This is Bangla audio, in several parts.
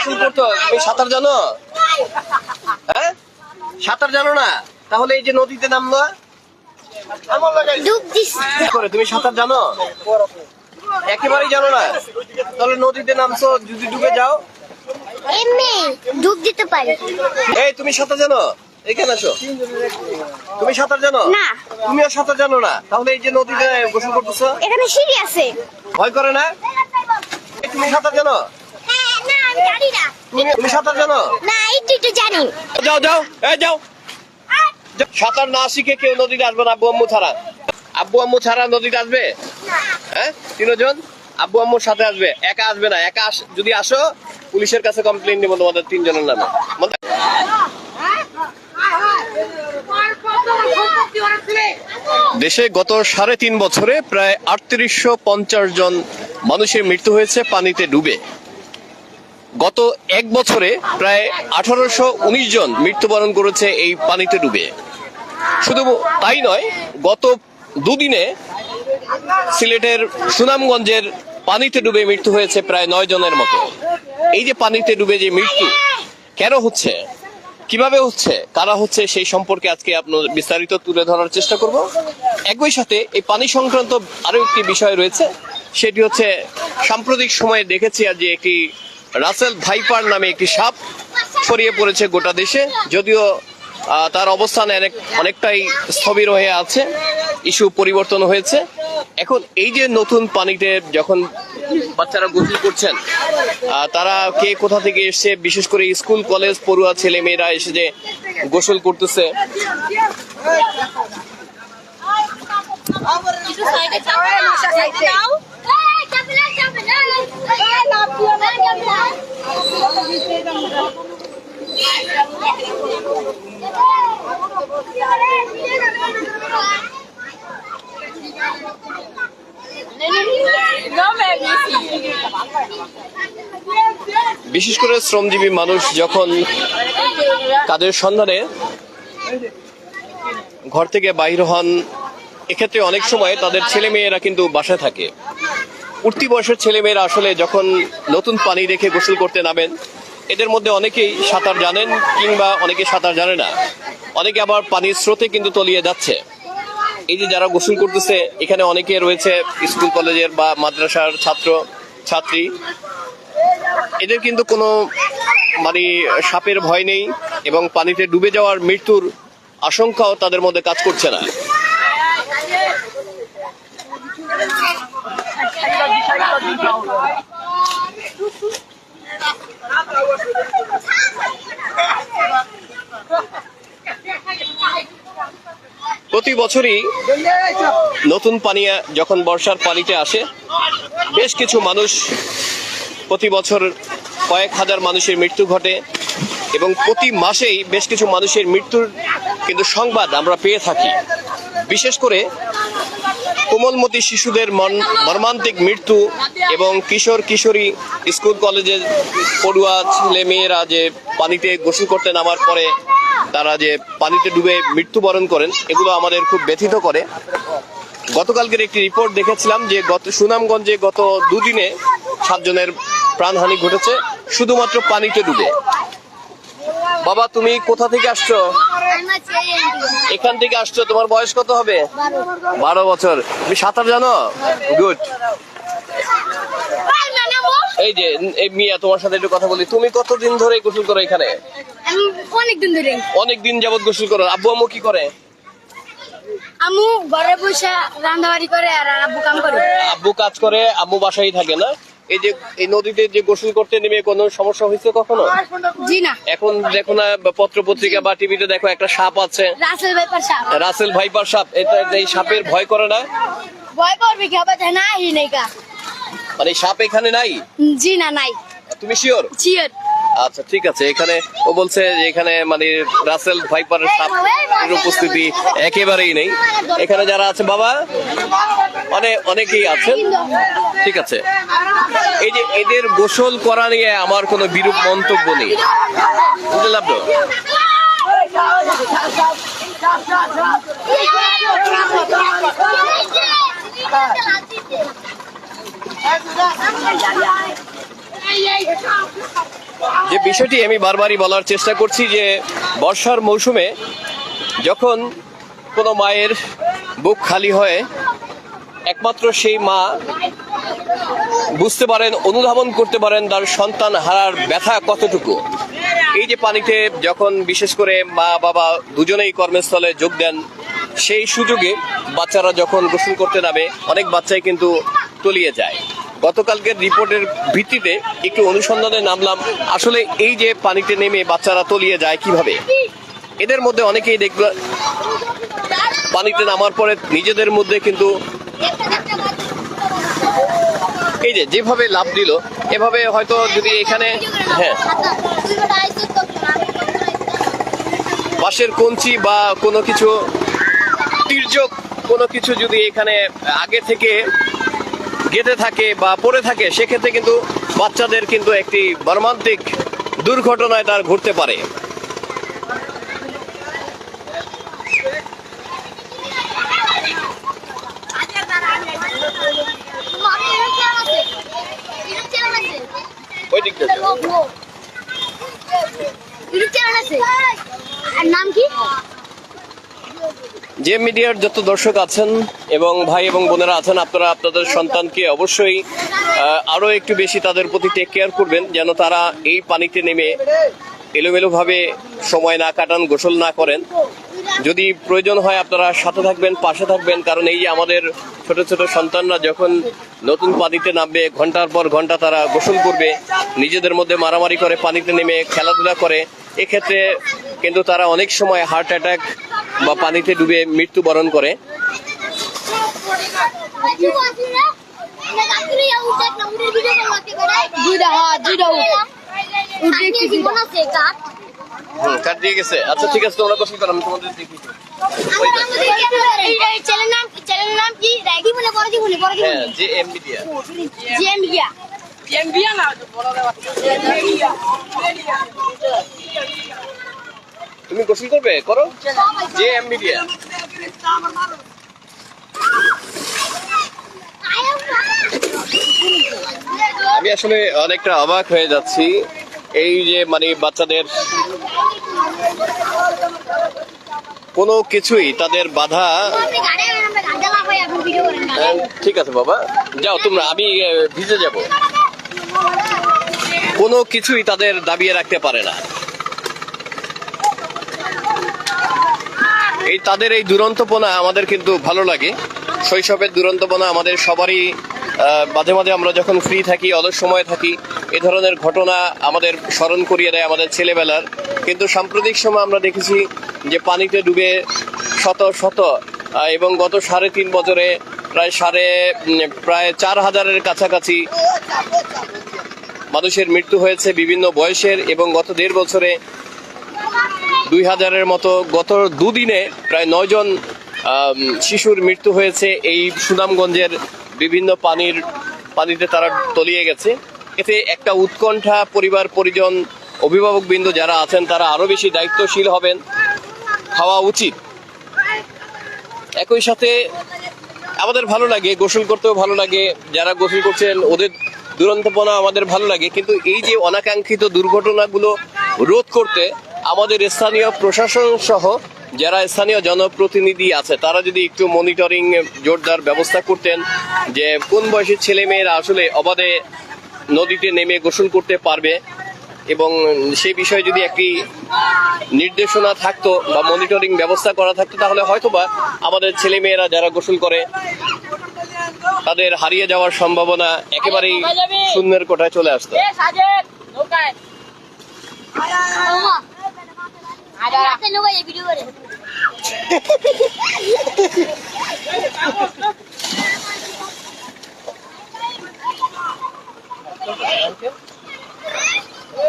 গোসল করতো তুমি সাঁতার জানো? হ্যাঁ? সাঁতার জানো না? তাহলে এই যে নদীতে নামলো করে? তুমি সাঁতার জানো? একেবারেই জানো না। তাহলে নদীতে নামছো যদি ডুবে যাও। এমনি ডুব দিতে পারি। এই তুমি সাঁতার জানো? এখানে আসো। তুমি সাঁতার জানো? না। তুমিও সাঁতার জানো না। তাহলে এই যে নদীতে গোসল করতেছো। এখানে সিঁড়ি আছে। ভয় করে না? তুমি সাঁতার জানো? আমি জানি না। তুমি তুমি সাঁতার জানো? না একটু একটু জানি। যাও যাও এই যাও। যাও। সাঁতার না শিখে কেউ নদীতে আসবে না আব্বু আম্মু ছাড়া। আব্বু আম্মু ছাড়া নদীতে আসবে? হ্যাঁ? তিনজন? আব্বু আম্মুর সাথে আসবে একা আসবে না। একা যদি আসো পুলিশের কাছে কমপ্লেন নিবো তোমাদের তিনজনের নামে। দেশে গত সাড়ে তিন বছরে প্রায় আটত্রিশশো পঞ্চাশ জন মানুষের মৃত্যু হয়েছে পানিতে ডুবে। গত এক বছরে প্রায় আঠারোশো উনিশ জন মৃত্যুবরণ করেছে এই পানিতে ডুবে। শুধু তাই নয়, গত দুদিনে সিলেটের সুনামগঞ্জের পানিতে ডুবে মৃত্যু হয়েছে প্রায় নয় জনের মতো। এই যে পানিতে ডুবে যে মৃত্যু, কেন হচ্ছে? কীভাবে হচ্ছে? কারা হচ্ছে? সেই সম্পর্কে আজকে আপনার বিস্তারিত তুলে ধরার চেষ্টা করব। একই সাথে এই পানি সংক্রান্ত আরও একটি বিষয় রয়েছে, সেটি হচ্ছে সাম্প্রতিক সময়ে দেখেছি আর যে একটি রাসেল ভাইপার নামে একটি সাপ ছড়িয়ে পড়েছে গোটা দেশে যদিও তার অবস্থান অনেক অনেকটাই স্থবির হয়ে আছে ইস্যু পরিবর্তন হয়েছে এখন এই যে নতুন পানিতে যখন বাচ্চারা গোসল করছেন তারা কে কোথা থেকে এসছে বিশেষ করে স্কুল কলেজ পড়ুয়া ছেলে মেয়েরা এসে যে গোসল করতেছে বিশেষ করে শ্রমজীবী মানুষ যখন কাজের সন্ধানে ঘর থেকে বাইর হন, এক্ষেত্রে অনেক সময় তাদের ছেলে মেয়েরা কিন্তু বাসায় থাকে। উঠতি বয়সের ছেলেমেয়েরা আসলে যখন নতুন পানি রেখে গোসল করতে নামেন, এদের মধ্যে অনেকেই সাঁতার জানেন কিংবা অনেকে সাঁতার জানে না। অনেকে আবার পানির স্রোতে কিন্তু তলিয়ে যাচ্ছে। এই যে যারা গোসল করতেছে, এখানে অনেকে রয়েছে স্কুল, কলেজের বা মাদ্রাসার ছাত্র, ছাত্রী। এদের কিন্তু কোনো মানে সাপের ভয় নেই এবং পানিতে ডুবে যাওয়ার মৃত্যুর আশঙ্কাও তাদের মধ্যে কাজ করছে না। প্রতি বছরই নতুন পানি যখন বর্ষার পানিতে আসে, বেশ কিছু মানুষ প্রতি বছর কয়েক হাজার মানুষের মৃত্যু ঘটে এবং প্রতি মাসেই বেশ কিছু মানুষের মৃত্যুর কিন্তু সংবাদ আমরা পেয়ে থাকি। বিশেষ করে কোমলমতি শিশুদের মন- মর্মান্তিক মৃত্যু এবং কিশোর কিশোরী স্কুল কলেজের পড়ুয়া ছেলে মেয়েরা যে পানিতে গোসল করতে নামার পরে তারা যে পানিতে ডুবে মৃত্যুবরণ করেন, এগুলো আমাদের খুব ব্যথিত করে। গতকালকের একটি রিপোর্ট দেখেছিলাম যে গত সুনামগঞ্জে গত দুদিনে সাতজনের প্রাণহানি ঘটেছে, শুধুমাত্র পানিতে ডুবে। বাবা তুমি কোথা থেকে আসছো? এখান থেকে আসছো। তোমার বয়স কত হবে? বারো বছর। তুমি সাঁতার জানো? গুড এই যে এই মিয়া তোমার সাথে একটু কথা বলি। তুমি কতদিন ধরে গোসল করো এখানে? অনেকদিন ধরে অনেক দিন যাবত গোসল করো। আব্বু আম্মু কি করে? আমু ঘরে বসে রান্নাবাড়ি করে আর আব্বু কাম করে। আব্বু কাজ করে আম্মু বাসায় থাকে না? এই যে এই নদীতে যে গোসল করতে নেমে কোনো সমস্যা হয়েছে কখনো? জি না। এখন দেখো না পত্র পত্রিকা বা টিভিতে দেখো একটা সাপ আছে। রাসেল ব্যাপার সাপ। রাসেল ভাইপার সাপ এটা এই সাপের ভয় করে না? ভয় করবে কি? আবার নাই মানে সাপ এখানে নাই? জি না নাই। তুমি শিওর চিয়ার আচ্ছা ঠিক আছে। এখানে ও বলছে যে এখানে মানে রাসেল ভাইপারের সাপ এর উপস্থিতি একেবারেই নেই। এখানে যারা আছে বাবা অনেক অনেকেই আছেন। ঠিক আছে। এই যে এদের গোসল করা নিয়ে আমার কোনো বিরূপ মন্তব্য নেই। বুঝলাম তো যে বিষয়টি আমি বারবারই বলার চেষ্টা করছি যে বর্ষার মৌসুমে যখন কোনো মায়ের বুক খালি হয়, একমাত্র সেই মা বুঝতে পারেন, অনুধাবন করতে পারেন তার সন্তান হারার ব্যথা কতটুকু। এই যে পানিতে যখন বিশেষ করে মা, বাবা দুজনেই কর্মস্থলে যোগ দেন, সেই সুযোগে বাচ্চারা যখন গোসল করতে নামে, অনেক বাচ্চাই কিন্তু তলিয়ে যায়। গতকালকের রিপোর্টের ভিত্তিতে একটু অনুসন্ধানে নামলাম। আসলে এই যে পানিতে নেমে বাচ্চারা তলিয়ে যায় কীভাবে? এদের মধ্যে অনেকেই দেখবে, পানিতে নামার পরে নিজেদের মধ্যে কিন্তু এই যে যেভাবে লাভ দিল, এভাবে হয়তো যদি এখানে হ্যাঁ। বাঁশের কঞ্চি বা কোনো কিছু, তির্যক কোনো কিছু যদি এখানে আগে থেকে গেঁথে থাকে বা পড়ে থাকে, সেক্ষেত্রে কিন্তু বাচ্চাদের কিন্তু একটি মর্মান্তিক দুর্ঘটনায় তার ঘটতে পারে। নাম কি? যে মিডিয়ার যত দর্শক আছেন এবং ভাই এবং বোনেরা আছেন আপনারা আপনাদের সন্তানকে অবশ্যই আহ, আরও একটু বেশি তাদের প্রতি টেক কেয়ার করবেন যেন তারা এই পানিতে নেমে এলোমেলো ভাবে সময় না কাটান গোসল না করেন। যদি প্রয়োজন হয় আপনারা সাথে থাকবেন পাশে থাকবেন কারণ এই যে আমাদের ছোট ছোট সন্তানরা যখন নতুন পানিতে নামবে ঘণ্টার পর ঘণ্টা তারা গোসল করবে নিজেদের মধ্যে মারামারি করে পানিতে নেমে খেলাধুলা করে এক্ষেত্রে কিন্তু তারা অনেক সময় হার্ট অ্যাটাক বা পানিতে ডুবে মৃত্যুবরণ করে। কাট দিয়ে গেছে। আচ্ছা ঠিক আছে তোমরা আমি তোমাদের দেখি। মনে হ্যাঁ এম মিডিয়া। তুমি গোসল করবে? করো। যে এম মিডিয়া। আমি আসলে অনেকটা অবাক হয়ে যাচ্ছি। এই যে মানে বাচ্চাদের কোনো কিছুই তাদের বাধা হ্যাঁ, ঠিক আছে বাবা। যাও তোমরা আমি ভিজে যাব। কোনো কিছুই তাদের দাবিয়ে রাখতে পারে না। এই তাদের এই দুরন্তপনা আমাদের কিন্তু ভালো লাগে। শৈশবের দুরন্তপনা আমাদের সবারই মাঝে মাঝে আমরা যখন ফ্রি থাকি, অলস সময় থাকি, এ ধরনের ঘটনা আমাদের স্মরণ করিয়ে দেয় আমাদের ছেলেবেলার। কিন্তু সাম্প্রতিক সময় আমরা দেখেছি যে পানিতে ডুবে শত শত এবং গত সাড়ে তিন বছরে প্রায় সাড়ে প্রায় চার হাজারের কাছাকাছি মানুষের মৃত্যু হয়েছে বিভিন্ন বয়সের, এবং গত দেড় বছরে দুই হাজারের মতো গত দুদিনে প্রায় নয়জন শিশুর মৃত্যু হয়েছে এই সুনামগঞ্জের বিভিন্ন পানির, পানিতে তারা তলিয়ে গেছে। এতে একটা উৎকণ্ঠা পরিবার, পরিজন অভিভাবকবৃন্দ যারা আছেন, তারা আরও বেশি দায়িত্বশীল হবেন। হওয়া উচিত। একই সাথে আমাদের ভালো লাগে, গোসল করতেও ভালো লাগে। যারা গোসল করছেন, ওদের দুরন্তপনা আমাদের ভালো লাগে। কিন্তু এই যে অনাকাঙ্ক্ষিত দুর্ঘটনাগুলো রোধ করতে আমাদের স্থানীয় প্রশাসন সহ যারা স্থানীয় জনপ্রতিনিধি আছে তারা যদি একটু মনিটরিং জোরদার ব্যবস্থা করতেন যে কোন বয়সের ছেলে মেয়েরা আসলে অবাধে নদীতে নেমে গোসল করতে পারবে এবং সেই বিষয়ে যদি একটি নির্দেশনা থাকতো বা মনিটরিং ব্যবস্থা করা থাকতো তাহলে হয়তোবা আমাদের ছেলে মেয়েরা যারা গোসল করে তাদের হারিয়ে যাওয়ার সম্ভাবনা একেবারেই শূন্যের কোটায় চলে আসতো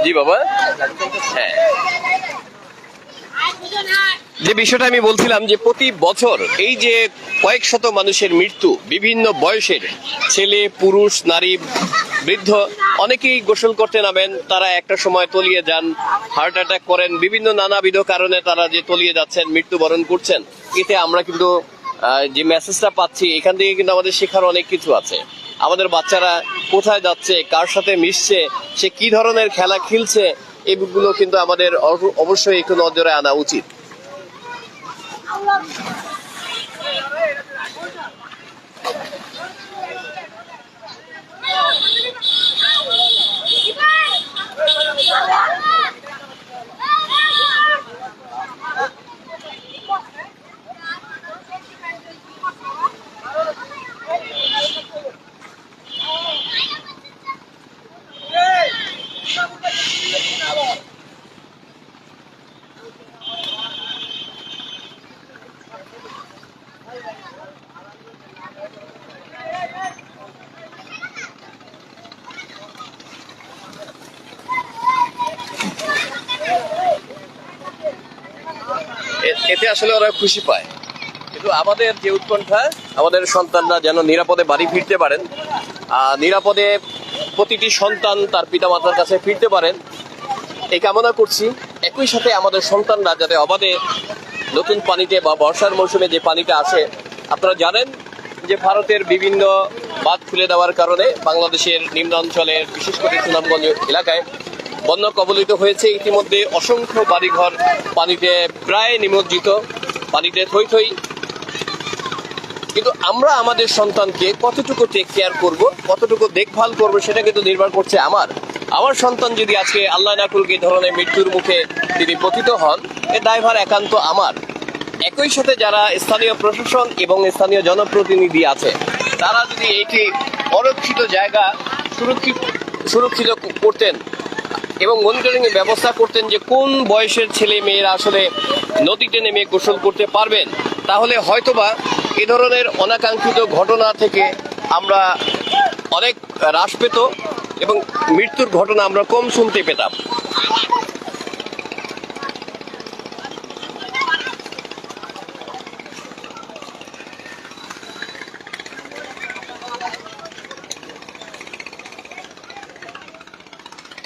জি বাবা। হ্যাঁ। যে বিষয়টা আমি বলছিলাম যে প্রতি বছর এই যে কয়েক শত মানুষের মৃত্যু, বিভিন্ন বয়সের ছেলে, পুরুষ, নারী, বৃদ্ধ অনেকেই গোসল করতে নামেন, তারা একটা সময় তলিয়ে যান, হার্ট অ্যাটাক করেন, বিভিন্ন নানাবিধ কারণে তারা যে তলিয়ে যাচ্ছেন, মৃত্যুবরণ করছেন। এতে আমরা কিন্তু যে মেসেজটা পাচ্ছি, এখান থেকে কিন্তু আমাদের শেখার অনেক কিছু আছে। আমাদের বাচ্চারা কোথায় যাচ্ছে, কার সাথে মিশছে, সে কি ধরনের খেলা খেলছে এইগুলো কিন্তু আমাদের অবশ্যই একটু নজরে আনা উচিত। এ- এতে আসলে ওরা খুশি পায়। কিন্তু আমাদের যে উৎকণ্ঠা, আমাদের সন্তানরা যেন নিরাপদে বাড়ি ফিরতে পারেন নিরাপদে প্রতিটি সন্তান তার পিতামাতার কাছে ফিরতে পারেন, এই কামনা করছি। একই সাথে আমাদের সন্তানরা যাতে অবাধে নতুন পানিতে বা বর্ষার মৌসুমে যে পানিটা আসে, আপনারা জানেন যে ভারতের বিভিন্ন বাঁধ খুলে দেওয়ার কারণে বাংলাদেশের নিম্ন অঞ্চলের বিশেষ করে সুনামগঞ্জ এলাকায় বন্যা কবলিত হয়েছে। ইতিমধ্যে অসংখ্য বাড়িঘর পানিতে প্রায় নিমজ্জিত, পানিতে থই থই। কিন্তু আমরা আমাদের সন্তানকে কতটুকু টেক কেয়ার করব, কতটুকু দেখভাল করব, সেটা কিন্তু নির্ভর করছে আমার। আমার সন্তান যদি আজকে আল্লাহ নাকুলকে ধরনের মৃত্যুর মুখে তিনি পতিত হন, এ দায়ভার একান্ত আমার। একই সাথে যারা স্থানীয় প্রশাসন এবং স্থানীয় জনপ্রতিনিধি আছে, তারা যদি এটি অরক্ষিত জায়গা সুরক্ষিত সুরক্ষিত করতেন এবং মনিটরিং এর ব্যবস্থা করতেন যে কোন বয়সের ছেলে মেয়েরা আসলে নদীতে নেমে গোসল করতে পারবেন। তাহলে হয়তোবা এ ধরনের অনাকাঙ্ক্ষিত ঘটনা থেকে আমরা অনেক হ্রাস পেত এবং মৃত্যুর ঘটনা আমরা কম শুনতে পেতাম।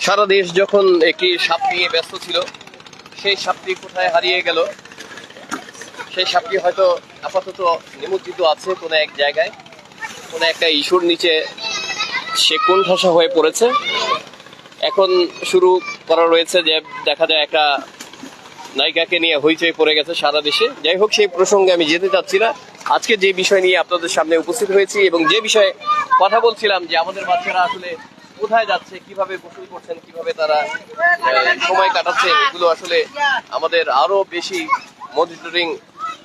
সারা দেশ যখন একটি সাপ নিয়ে ব্যস্ত ছিল, সেই সাপটি কোথায় হারিয়ে গেল? সেই সাপটি হয়তো আপাতত নিমজ্জিত আছে কোনো এক জায়গায়, কোনো একটা ইস্যুর নিচে। সে কোন ঠাসা হয়ে পড়েছে। এখন শুরু করা রয়েছে যে দেখা যায় একটা নায়িকাকে নিয়ে হইচই পড়ে গেছে সারা দেশে। যাই হোক, সেই প্রসঙ্গে আমি যেতে চাচ্ছি না। আজকে যে বিষয় নিয়ে আপনাদের সামনে উপস্থিত হয়েছি এবং যে বিষয়ে কথা বলছিলাম যে আমাদের বাচ্চারা আসলে কোথায় যাচ্ছে, কীভাবে গোসল করছেন, কীভাবে তারা সময় কাটাচ্ছে এগুলো আসলে আমাদের আরও বেশি মনিটরিং,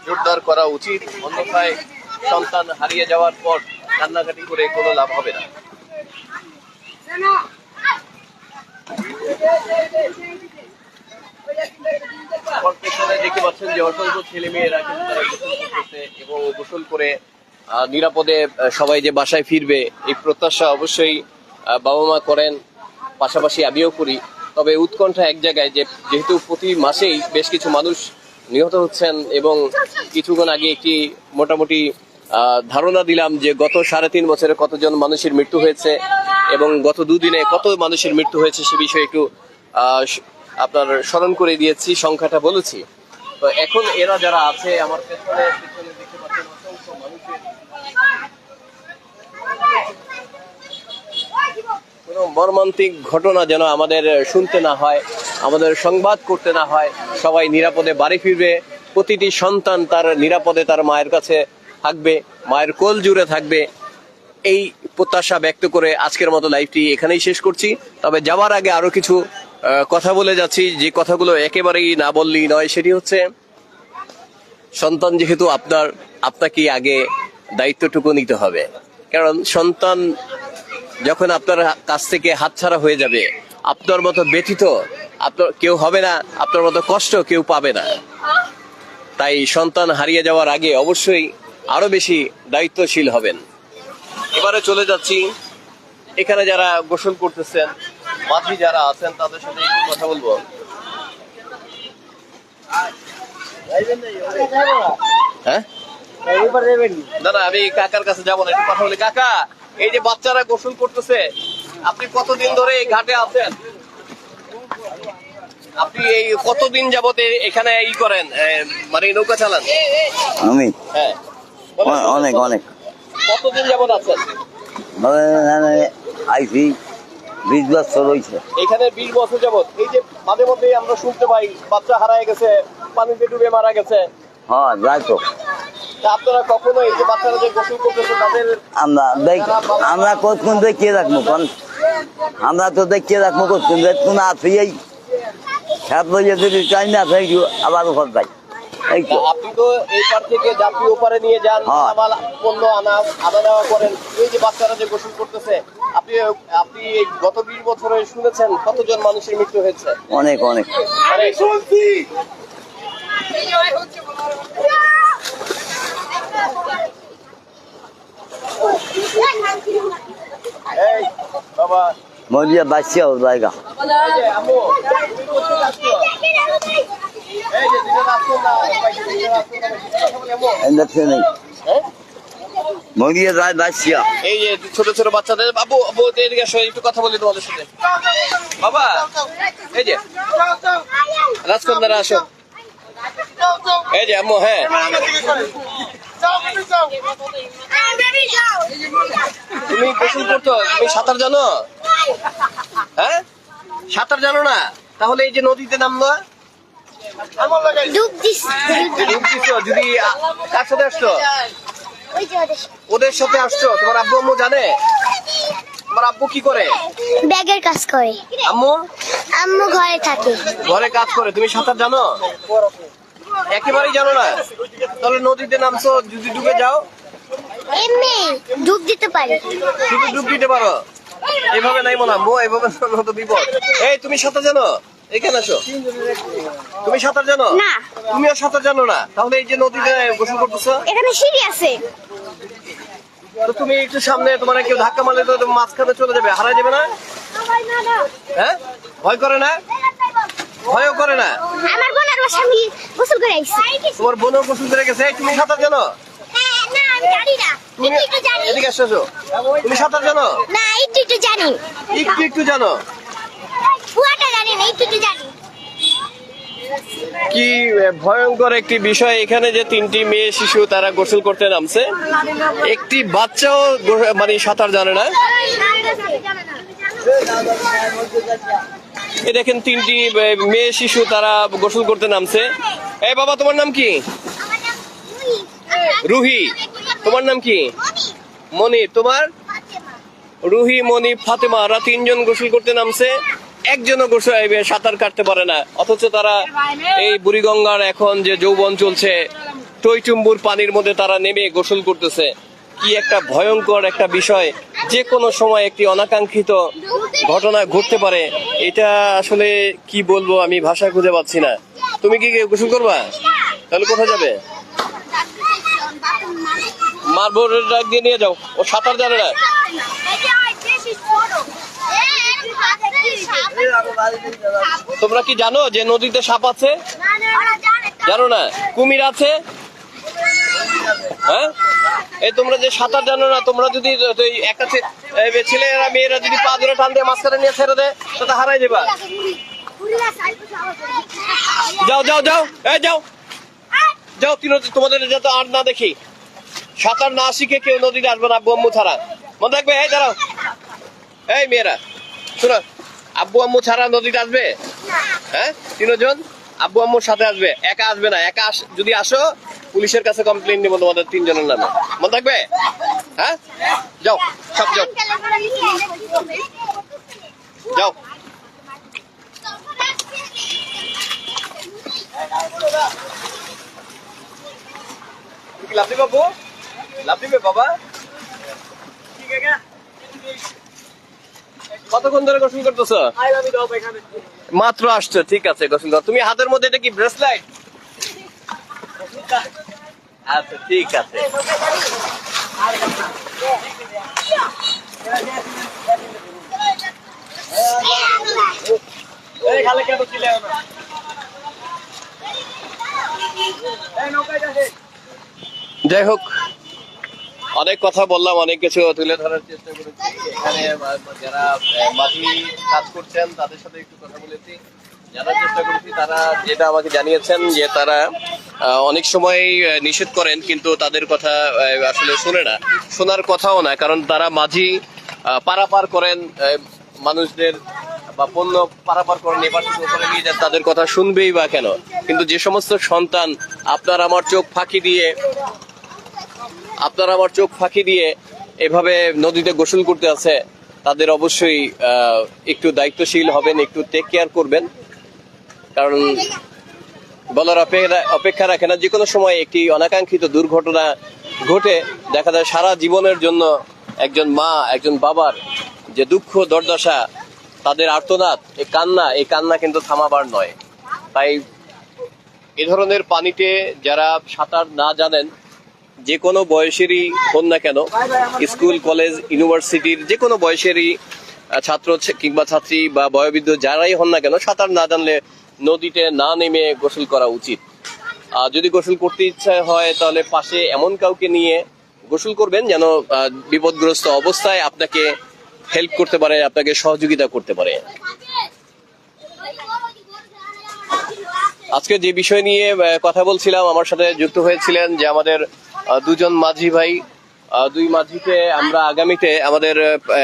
জোরদার করা উচিত। অন্যথায় সন্তান হারিয়ে যাওয়ার পর কান্নাকাটি করে কোনো লাভ হবে না। দেখতে পাচ্ছেন যে অসংখ্য ছেলে মেয়েরা কিন্তু গোসল এবং গোসল করে নিরাপদে সবাই যে বাসায় ফিরবে, এই প্রত্যাশা অবশ্যই বাবা মা করেন, পাশাপাশি আমিও করি। তবে উৎকণ্ঠা এক জায়গায় যে যেহেতু প্রতি মাসেই বেশ কিছু মানুষ নিহত হচ্ছেন এবং কিছুক্ষণ আগে একটি মোটামুটি ধারণা দিলাম যে গত সাড়ে তিন বছরে কতজন মানুষের মৃত্যু হয়েছে এবং গত দুদিনে কত মানুষের মৃত্যু হয়েছে সে বিষয়ে একটু আপনার স্মরণ করে দিয়েছি, সংখ্যাটা বলেছি। তো এখন এরা যারা আছে, আমার পেছনে পেছনে দেখতে পাচ্ছেন অসংখ্য মানুষের মর্মান্তিক ঘটনা যেন আমাদের শুনতে না হয়, আমাদের সংবাদ করতে না হয়, সবাই নিরাপদে বাড়ি ফিরবে, প্রতিটি সন্তান তার নিরাপদে তার মায়ের কাছে থাকবে, মায়ের কোল জুড়ে থাকবে। এই প্রত্যাশা ব্যক্ত করে আজকের মতো লাইভটি এখানেই শেষ করছি। তবে যাওয়ার আগে আরও কিছু কথা বলে যাচ্ছি, যে কথাগুলো একেবারেই না বললেই নয়, সেটি হচ্ছে, সন্তান যেহেতু আপনার আপনাকে আগে দায়িত্বটুকু নিতে হবে। কারণ সন্তান যখন আপনার কাছ থেকে হাতছাড়া হয়ে যাবে আপনার মতো ব্যথিত আপনার কেউ হবে না আপনার মতো কষ্ট কেউ পাবে না। তাই সন্তান হারিয়ে যাওয়ার আগে অবশ্যই আরও বেশি দায়িত্বশীল হবেন। এবারে চলে যাচ্ছি। এখানে যারা গোসল করতেছেন মাঝি যারা আছেন তাদের সাথে একটু কথা বলব। হ্যাঁ? না না আমি কাকার কাছে যাব না একটু কথা বলি। কাকা! এই যে বাচ্চারা গোসল করতেছে আপনি কতদিন ধরে এই ঘাটে আছেন? আপনি এই কতদিন যাবতে এখানে ই করেন মানে নৌকা চালান? আমি? হ্যাঁ। অনেক অনেক। কতদিন যাবত আছেন? এখানে আইসি বিশ বছর হয়েছে এখানে বিশ বছর যাবত। এই যে মাঝে মধ্যে আমরা শুনতে পাই বাচ্চা হারায় গেছে পানিতে ডুবে মারা গেছে। হ্যাঁ যাই তা আপনারা কখনো এই যে বাচ্চারা যে গোসল করতেছে তাদের আমরা দেখ আমরা কতক্ষণ দেখিয়ে রাখব কোন? আমরা তো দেখিয়ে রাখব বলে যদি চাই না আবার ঘর যাই। এই তো। আপনি তো এই পার থেকে যাত্রী ওপারে নিয়ে যান হ্যাঁ। আবার পণ্য আনা আনা নেওয়া করেন। এই যে বাচ্চারা যে গোসল করতেছে আপনি আপনি গত বিশ বছরে শুনেছেন কতজন মানুষের মৃত্যু হয়েছে? অনেক অনেক। আমি শুনছি। মরিয়া বাচ্চা ওর জায়গা? মরিয়া যায় বাচ্চা এই যে ছোট ছোট বাচ্চাদের বাবু আবু এদিকে আসো একটু কথা বলি তোমাদের সাথে। বাবা এই যে রাজকন্যারা আসো। এই যে আম্মু হ্যাঁ। তুমি গোসল করতো তুমি সাঁতার জানো? হ্যাঁ? সাঁতার জানো না? তাহলে এই যে নদীতে নামলো যদি কার সাথে আসছো? ওদের ওদের সাথে আসছো? তোমার আব্বু আম্মু জানে? তোমার আব্বু কি করে? ব্যাগের কাজ করে। আম্মু? আম্মু ঘরে থাকে। ঘরে কাজ করে তুমি সাঁতার জানো? একেবারেই জানো না। তাহলে নদীতে নামছো যদি ডুবে যাও। এমনি ডুব দিতে পারি। শুধু ডুব দিতে পারো। এভাবে নাই মনে এভাবে তো বিপদ। এই তুমি সাঁতার জানো? এখানে আসো। তুমি সাঁতার জানো? না। তুমিও সাঁতার জানো না। তাহলে এই যে নদীতে গোসল করতেছো এখানে সিঁড়ি আছে। তো তুমি একটু সামনে তোমার কেউ ধাক্কা মারলে তো মাঝখানে চলে যাবে। হারা যাবে না। হ্যাঁ? ভয় করে না? ভয়ও করে না আমার বোনের বাসা আমি গোসল করে আইছি তোমার বোনও গোসল করে গেছে তুমি সাঁতার জানো হ্যাঁ, না আমি জানি না তুমি একটু জানি এদিকে আসো। তুমি সাঁতার জানো না একটু একটু জানি একটু একটু জানো পুয়াটা জানি না একটু একটু জানি কি ভয়ঙ্কর একটি বিষয় এখানে যে তিনটি মেয়ে শিশু তারা গোসল করতে নামছে একটি বাচ্চাও মানে সাঁতার জানে না এই দেখেন তিনটি মেয়ে, শিশু তারা গোসল করতে নামছে। এই বাবা, তোমার নাম কি? রুহি। তোমার নাম কি? মনি তোমার? রুহি মনি ফাতেমা। ওরা তিনজন গোসল করতে নামছে। একজনও গোসল সাঁতার কাটতে পারে না। অথচ তারা এই বুড়িগঙ্গার এখন যে যৌবন চলছে টইটুম্বুর পানির মধ্যে তারা নেমে গোসল করতেছে। কি একটা ভয়ঙ্কর একটা বিষয়। যে কোনো সময় একটি অনাকাঙ্ক্ষিত ঘটনা ঘটতে পারে। এটা আসলে কি বলব আমি ভাষা খুঁজে পাচ্ছি না। তুমি কি গোসল করবা? তাহলে কোথায় যাবে? মারবোর্ডের ডাক দিয়ে নিয়ে যাও। ও সাঁতার জানে না। তোমরা কি জানো যে নদীতে সাপ আছে? জানো না? কুমির আছে? হ্যাঁ? তোমরা যে সাঁতার জানো না, তোমরা যদি একটা ছেলেরা, মেয়েরা যদি পা ধরে টান দিয়ে মাঝখানে নিয়ে ছেড়ে দেয় তাতে হারাই দেবা। যাও যাও যাও এই যাও। যাও, তিন তোমাদের যাতে আর না দেখি। সাঁতার না শিখে কেউ নদীতে আসবে না, আব্বু আম্মু ছাড়া। মনে রাখবে? এই, দাঁড়াও। এই, মেয়েরা, শোনো, আব্বু আম্মু ছাড়া নদীতে আসবে? হ্যাঁ? তিনজন? আব্বু আম্মুর সাথে আসবে। একা আসবে না, একা যদি আসো পুলিশের কাছে কমপ্লেন নিবো তোমাদের তিনজনের নামে। মনে থাকবে? হ্যাঁ? যাও সব যাও। যাও। লাভ দিবে বাবু? লাভ দিবে বাবা কতক্ষণ ধরে গোসল করতেছ? মাত্র আসছো ঠিক আছে গোসল তুমি হাতের মধ্যে এটা কি ব্রেসলাইট আচ্ছা ঠিক আছে যাই হোক অনেক কথা বললাম অনেক কিছু তুলে ধরার চেষ্টা করেছি। এখানে যারা মাঝি কাজ করছেন তাদের সাথে একটু কথা বলেছি। জানার চেষ্টা করেছি, তারা যেটা আমাকে জানিয়েছেন যে তারা অনেক সময় নিষেধ করেন, কিন্তু তাদের কথা আসলে শুনে না। শোনার কথাও না, কারণ তারা মাঝি পারাপার করেন মানুষদের, বা পণ্য পারাপার করে ওপারে নিয়ে যায় তাদের কথা শুনবেই বা কেন? কিন্তু যে সমস্ত সন্তান, আপনার আমার চোখ ফাঁকি দিয়ে, আপনার আমার চোখ ফাঁকি দিয়ে এভাবে নদীতে গোসল করতে আছে, তাদের অবশ্যই একটু দায়িত্বশীল হবেন, একটু টেক কেয়ার করবেন। কারণ বলার অপেক্ষা রাখে না। যে কোনো সময় একটি অনাকাঙ্ক্ষিত দুর্ঘটনা ঘটে, দেখা যায় সারা জীবনের জন্য একজন মা, একজন বাবার যে দুঃখ, দুর্দশা, তাদের আর্তনাদ এই কান্না এই কান্না কিন্তু থামাবার নয়। তাই এ ধরনের পানিতে যারা সাঁতার না জানেন যে কোনো বয়সেরই হন না কেন, স্কুল, কলেজ, ইউনিভার্সিটির যে কোনো বয়সেরই ছাত্র কিংবা ছাত্রী বা বয়োবৃদ্ধ যারাই হন না কেন, সাঁতার না জানলে নদীতে না নেমে গোসল করা উচিত। যদি গোসল করতে ইচ্ছা হয়, তাহলে পাশে এমন কাউকে নিয়ে গোসল করবেন যেন বিপদগ্রস্ত অবস্থায় আপনাকে হেল্প করতে পারে, আপনাকে সহযোগিতা করতে পারে। আজকে যে বিষয় নিয়ে কথা বলছিলাম, আমার সাথে যুক্ত হয়েছিলেন যে আমাদের দুজন মাঝি ভাই। দুই মাঝিকে আমরা আগামীতে আমাদের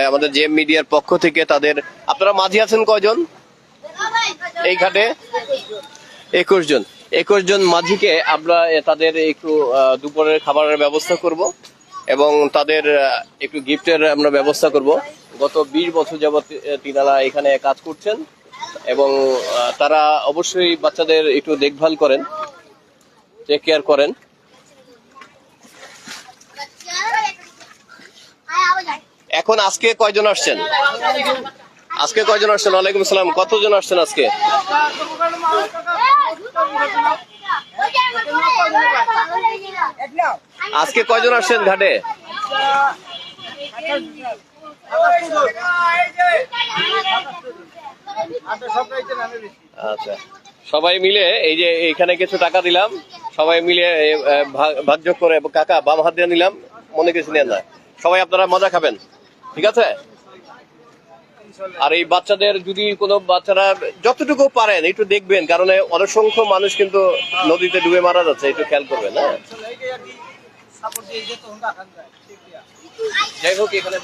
আমাদের জে মিডিয়ার পক্ষ থেকে তাদের, আপনারা মাঝি আছেন কয়জন? এই ঘাটে একুশ জন। একুশ জন মাঝিকে আমরা তাদের একটু দুপুরের খাবারের ব্যবস্থা করব এবং তাদের একটু গিফটের আমরা ব্যবস্থা করব। গত বিশ বছর যাবৎ তিনারা এখানে কাজ করছেন এবং তারা অবশ্যই বাচ্চাদের একটু দেখভাল করেন টেক কেয়ার করেন। এখন আজকে কয়জন আসছেন? আজকে কয়জন আসছেন? ওয়ালাইকুম আসসালাম। কতজন আসছেন আজকে? আজকে কয়জন আসছেন ঘাটে? আচ্ছা। সবাই মিলে এই যে এখানে কিছু টাকা দিলাম। সবাই মিলে ভাগযোগ করে কাকা বাম হাত দিয়ে নিলাম। মনে কিছু নেন না। সবাই আপনারা মজা খাবেন। ঠিক আছে? আর এই বাচ্চাদের যদি কোনো বাচ্চারা যতটুকু পারেন, একটু দেখবেন, কারণ অসংখ্য মানুষ কিন্তু নদীতে ডুবে মারা যাচ্ছে, একটু খেয়াল করবেন হ্যাঁ? যাই হোক, এখানে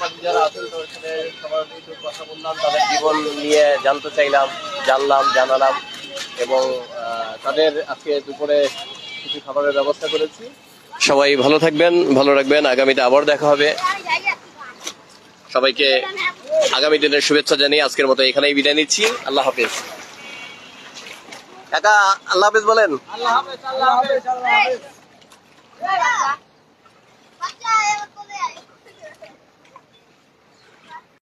তাদের জীবন নিয়ে জানতে চাইলাম, জানলাম, জানালাম, এবং তাদের আজকে দুপুরে কিছু খাবারের ব্যবস্থা করেছি। সবাই ভালো থাকবেন, ভালো রাখবেন, আগামীতে আবার দেখা হবে। সবাইকে আগামী দিনের শুভেচ্ছা জানিয়ে আজকের মতো এখানেই বিদায় নিচ্ছি। আল্লাহ হাফেজ। কাকা আল্লাহ হাফেজ বলেন? বাচ্চা